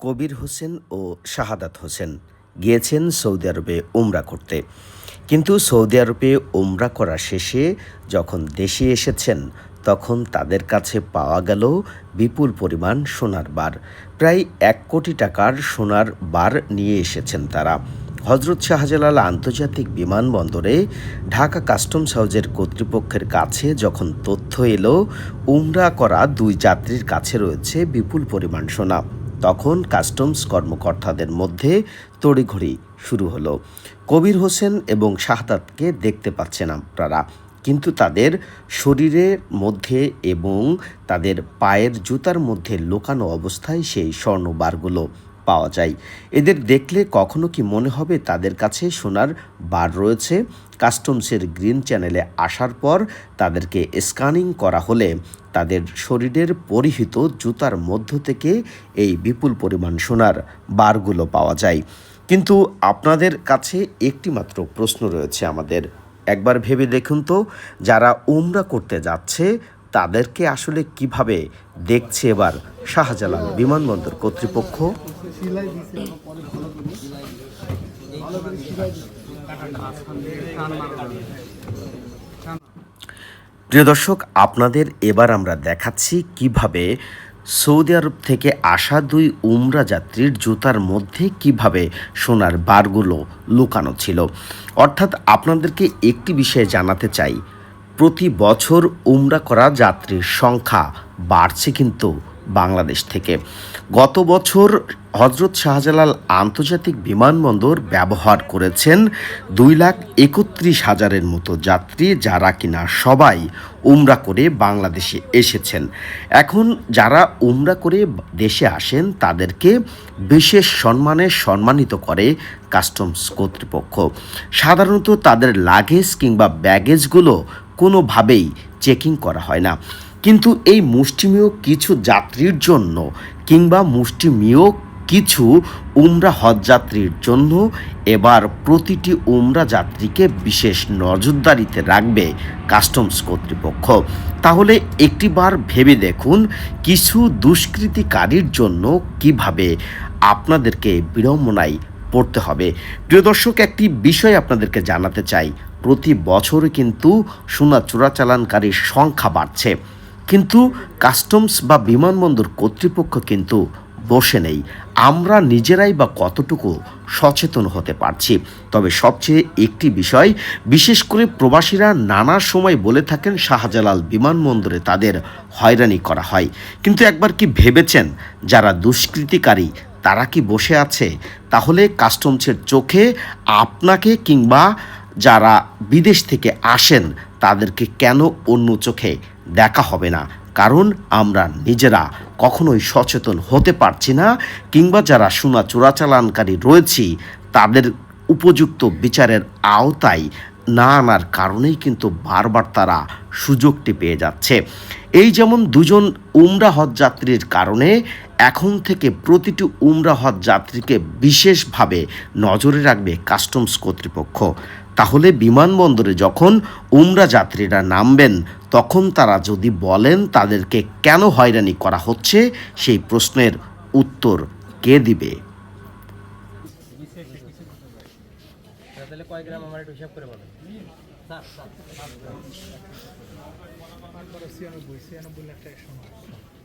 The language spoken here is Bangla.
কবির হোসেন ও শাহাদাত হোসেন গিয়েছেন সৌদি আরবে উমরা করতে। কিন্তু সৌদি আরবে উমরা করা শেষে যখন দেশে এসেছেন, তখন তাদের কাছে পাওয়া গেল বিপুল পরিমাণ সোনার বার। প্রায় এক কোটি টাকার সোনার বার নিয়ে এসেছেন তারা। হজরত শাহজালাল আন্তর্জাতিক বিমানবন্দরে ঢাকা কাস্টমস হাউজের কর্তৃপক্ষের কাছে যখন তথ্য এলো, উমরা করা দুই যাত্রীর কাছে রয়েছে বিপুল পরিমাণ সোনা। তখন কাস্টমস কর্মকর্তাদের মধ্যে তড়িঘড়ি শুরু হলো। কবির হোসেন এবং শাহাদাতকে দেখতে পাচ্ছেন আপনারা। কিন্তু তাদের শরীরের মধ্যে এবং তাদের পায়ের জুতার মধ্যে লুকানো অবস্থায় সেই স্বর্ণবারগুলো পাওয়া যায়। এদের দেখলে কখনো কি মনে হবে তাদের কাছে সোনার বার রয়েছে? কাস্টমসের গ্রিন চ্যানেলে আসার পর তাদেরকে স্ক্যানিং করা হলে তাদের শরীরের পরিহিত জুতার মধ্য থেকে এই বিপুল পরিমাণ সোনার বারগুলো পাওয়া যায়। কিন্তু আপনাদের কাছে একটি মাত্র প্রশ্ন রয়েছে আমাদের। একবার ভেবে দেখুন তো, যারা উমরা করতে যাচ্ছে, তাদেরকে আসলে কীভাবে দেখছে এবার শাহজালাল বিমানবন্দর কর্তৃপক্ষ? প্রিয় দর্শক, আপনাদের এবার আমরা দেখাচ্ছি কীভাবে সৌদি আরব থেকে আসা দুই উমরা যাত্রীর জুতার মধ্যে কীভাবে সোনার বারগুলো লুকানো ছিল। অর্থাৎ আপনাদেরকে একটি বিষয়ে জানাতে চাই। প্রতি বছর উমরা করা যাত্রীর সংখ্যা বাড়ছে কিন্তু বাংলাদেশ থেকে। গত বছর হজরত শাহজালাল আন্তর্জাতিক বিমানবন্দর ব্যবহার করেছেন দুই লাখ একত্রিশ হাজারের মতো যাত্রী যারা কিনা সবাই উমরা করে বাংলাদেশে এসেছেন। এখন যারা উমরা করে দেশে আসেন, তাদেরকে বিশেষ সম্মানে সম্মানিত করে কাস্টমস কর্তৃপক্ষ। সাধারণত তাদের লাগেজ কিংবা ব্যাগেজগুলো কোনোভাবেই চেকিং করা হয় না। কিন্তু এই মুষ্টিমেয় কিছু যাত্রীর জন্য কিংবা মুষ্টিমেয় কিছু উমরা হজযাত্রীর জন্য এবার প্রতিটি উমরা যাত্রীকে বিশেষ নজরদারিতে রাখবে কাস্টমস কর্তৃপক্ষ। তাহলে একটিবার ভেবে দেখুন কিছু দুষ্কৃতিকারীর জন্য কীভাবে আপনাদেরকে বিড়ম্বনায় পড়তে হবে। প্রিয় দর্শক, একটি বিষয় আপনাদেরকে জানাতে চাই। প্রতি বছর কিন্তু সোনা চোরাচালানকারীর সংখ্যা বাড়ছে। কিন্তু কাস্টমস বা বিমানবন্দর কর্তৃপক্ষ কিন্তু বসে নেই। আমরা নিজেরাই বা কতটুকু সচেতন হতে পারছি? তবে সবচেয়ে একটি বিষয়, বিশেষ করে প্রবাসীরা নানা সময় বলে থাকেন শাহজালাল বিমানবন্দরে তাদের হয়রানি করা হয়। কিন্তু একবার কি ভেবেছেন? যারা দুষ্কৃতিকারী, তারা কি বসে আছে? তাহলে কাস্টমসের চোখে আপনাকে কিংবা যারা বিদেশ থেকে আসেন, তাদেরকে কেন অন্য চোখে দেখা হবে না। কারণ আমরা নিজেরা কখনোই সচেতন হতে পারছি না কিংবা যারা সোনা চোরাচালানকারী রয়েছি, তাদের উপযুক্ত বিচারের আওতায় না আনার কারণেই কিন্তু বারবার তারা সুযোগটি পেয়ে যাচ্ছে। এই যেমন দুজন উমরা হজ যাত্রীর কারণে এখন থেকে প্রতিটি উমরা হজ যাত্রীকে বিশেষভাবে নজরে রাখবে কাস্টমস কর্তৃপক্ষ। তাহলে বিমানবন্দরে যখন উমরা যাত্রীরা নামবেন, তখন তারা যদি বলেন তাদেরকে কেন হয়রানি করা হচ্ছে, সেই প্রশ্নের উত্তর কে দিবে? ছিয়ানব্বই ছিয়ানব্বই লাখ টাকা